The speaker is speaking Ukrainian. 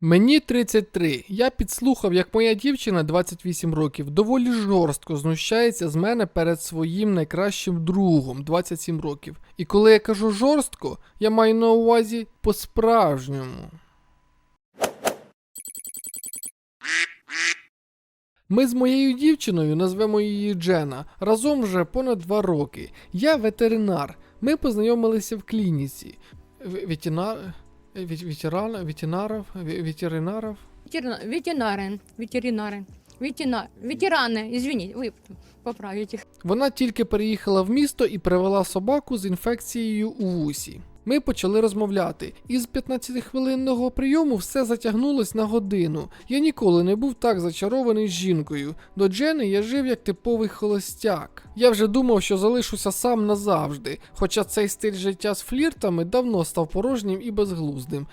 Мені 33. Я підслухав, як моя дівчина 28 років доволі жорстко знущається з мене перед своїм найкращим другом 27 років. І коли я кажу жорстко, я маю на увазі по-справжньому. Ми з моєю дівчиною, назвемо її Джена, разом вже понад два роки. Я ветеринар. Ми познайомилися в клініці. В- Ветеринар... вет- Ветеран... Ветеринаров... ве- Ветеринаров... Ветерина- Ветеринары, ветеринары, ветена- ветераны, извините, вы поправите. Вона тільки переїхала в місто і привела собаку з інфекцією у вусі. Ми почали розмовляти, і з 15-хвилинного прийому все затягнулось на годину. Я ніколи не був так зачарований жінкою. До Джени я жив як типовий холостяк. Я вже думав, що залишуся сам назавжди, хоча цей стиль життя з фліртами давно став порожнім і безглуздим.